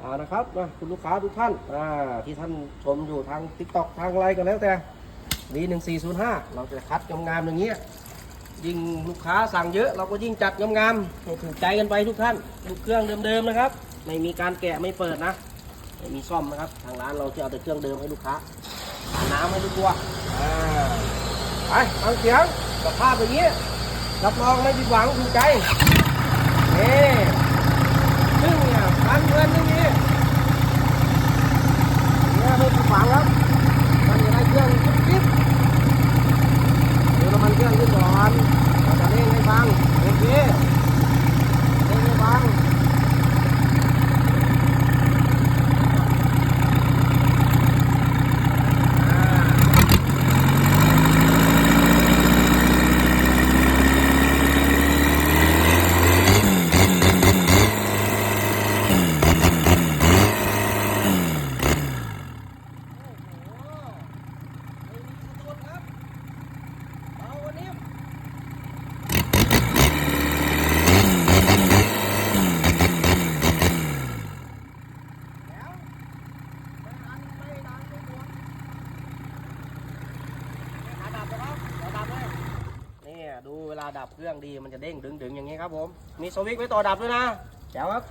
อ่านะครับนะคุณลูกค้าทุกท่านอ่าที่ท่านชมอยู่ทาง t ิ k t o k ทางอะไรก็แล้วแต่ดีหนึ่งสี่ศูนย์ห้าเราจะคัดงามๆอย่างเงี้ยยิ่งลูกค้าสั่งเยอะเราก็ยิ่งจัดงามๆให้ถูกใจกันไปทุกท่านดูเครื่องเดิมๆนะครับ ไม่มีการแกะไม่เปิดนะไม่มีซ่อมนะครับ ทางร้านเราจะเอาแต่เครื่องเดิมให้ลูกค้าหาน้ำให้ทุกตัวอ่าไปฟังเสียงสภาพอย่างนี้รับรองไม่ผิดหวังถูกใจนี่ซึ่งเนี่ยพันเงินนี่นี่เนี่ยไม่ผิดหวังครับมันจะได้เครื่องจิ๊บจิ๊บเดี๋ยวน้ำมันเครื่องขึ้นก่อนเราจะเร่งให้ฟังโอเคเร่งให้ฟัง นี่ดูเวลา ดับเครื่องดีมันจะเด้งดึงๆอย่างนี้ครับผม มีสวิตช์ไว้ต่อดับด้วยนะแจ๋วครับ